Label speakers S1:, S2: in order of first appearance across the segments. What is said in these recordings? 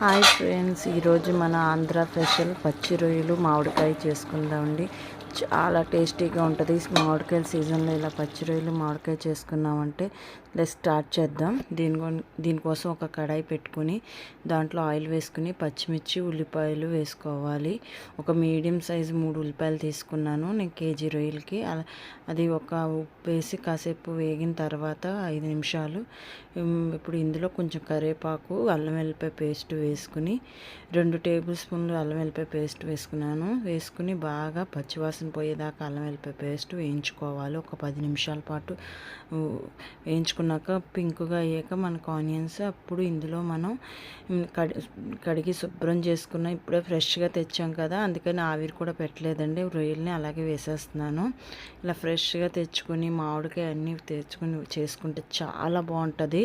S1: Hi friends ఈరోజు మన Andhra special పచ్చి రొయ్యలు మామిడికాయ చేసుకుందామండి. చాలా టేస్టీగా ఉంటుంది. మామిడికాయల సీజన్లో ఇలా పచ్చి రొయ్యలు మామిడికాయ చేసుకున్నామంటే లెస్ స్టార్ట్ చేద్దాం. దీని దీనికోసం ఒక కడాయి పెట్టుకుని దాంట్లో ఆయిల్ వేసుకుని పచ్చిమిర్చి ఉల్లిపాయలు వేసుకోవాలి. ఒక మీడియం సైజు మూడు ఉల్లిపాయలు తీసుకున్నాను. నేను కేజీ రొయ్యలకి. అది ఒక ఉప్పు వేసి కాసేపు వేగిన తర్వాత ఐదు నిమిషాలు. ఇప్పుడు ఇందులో కొంచెం కరివేపాకు అల్లం వెల్లిపాయ పేస్ట్ వేసుకుని రెండు టేబుల్ స్పూన్లు అల్లం వెల్లిపాయ పేస్ట్ వేసుకున్నాను. వేసుకుని బాగా పచ్చివాసన పోయేదాకా అల్లం వెల్లిపాయ పేస్ట్ వేయించుకోవాలి. ఒక పది నిమిషాల పాటు వేయించుకున్నాక పింక్గా అయ్యాక మనకు ఆనియన్స్ అప్పుడు ఇందులో మనం కడి కడిగి శుభ్రం చేసుకున్న ఇప్పుడే ఫ్రెష్గా తెచ్చాం కదా అందుకని ఆవిరి కూడా పెట్టలేదండి. రొయ్యల్ని అలాగే వేసేస్తున్నాను. ఇలా ఫ్రెష్గా తెచ్చుకొని మామిడికాయ అన్నీ తెచ్చుకొని చేసుకుంటే చాలా బాగుంటుంది.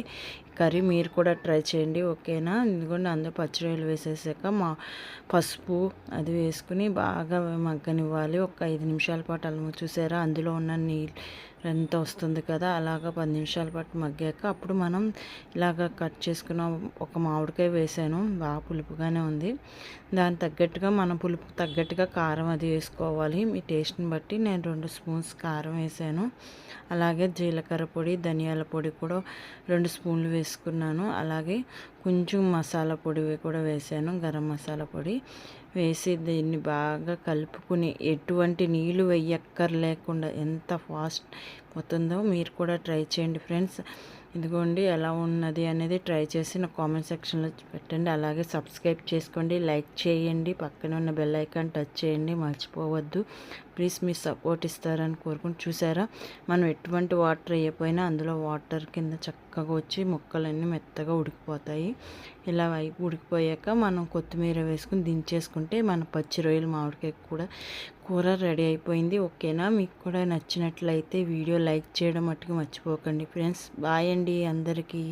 S1: కర్రీ మీరు కూడా ట్రై చేయండి ఓకేనా? ఇదిగోండి అందులో పచ్చిరొయ్యలు వేసేసాక మా పసుపు అది వేసుకుని బాగా మగ్గనివ్వాలి. ఒక ఐదు నిమిషాల పాటు అల్లం చూసారా? అందులో ఉన్న నీళ్ళు ఎంత వస్తుంది కదా? అలాగ పది నిమిషాల పాటు మగ్గాక అప్పుడు మనం ఇలాగ కట్ చేసుకున్న ఒక మామిడికాయ వేసాను. బాగా పులుపుగానే ఉంది. దాని తగ్గట్టుగా మనం పులుపు తగ్గట్టుగా కారం అది వేసుకోవాలి. మీ టేస్ట్ని బట్టి నేను రెండు స్పూన్స్ కారం వేసాను. అలాగే జీలకర్ర పొడి ధనియాల పొడి కూడా రెండు స్పూన్లు వేసుకున్నాను అలాగే కొంచెం మసాలా పొడి కూడా వేసాను. గరం మసాలా పొడి వేసి దీన్ని బాగా కలుపుకుని ఎటువంటి నీళ్ళు వెయ్యక్కర్లేకుండా ఎంత ఫాస్ట్ పోతుందో మీరు కూడా ట్రై చేయండి ఫ్రెండ్స్. ఇదిగోండి ఎలా ఉన్నది అనేది ట్రై చేసి నా కామెంట్ సెక్షన్లో పెట్టండి. అలాగే సబ్స్క్రైబ్ చేసుకోండి లైక్ చేయండి పక్కన ఉన్న బెల్ ఐకాన్ టచ్ చేయండి మర్చిపోవద్దు. ప్లీజ్ మీ సపోర్ట్ ఇస్తారని కోరుకుని చూసారా? మనం ఎటువంటి వాటర్ వేయకపోయినా అందులో వాటర్ కింద చక్కగా వచ్చి ముక్కలన్నీ మెత్తగా ఉడికిపోతాయి. ఇలా ఉడికిపోయాక మనం కొత్తిమీర వేసుకుని దించేసుకుంటే మన పచ్చి రొయ్యలు మామిడికాయ కూడా కూర రెడీ అయిపోయింది. ఓకేనా? మీకు కూడా నచ్చినట్లయితే వీడియో లైక్ చేయడం మట్టుకు మర్చిపోకండి. ఫ్రెండ్స్ బాయ్ అండి అందరికీ.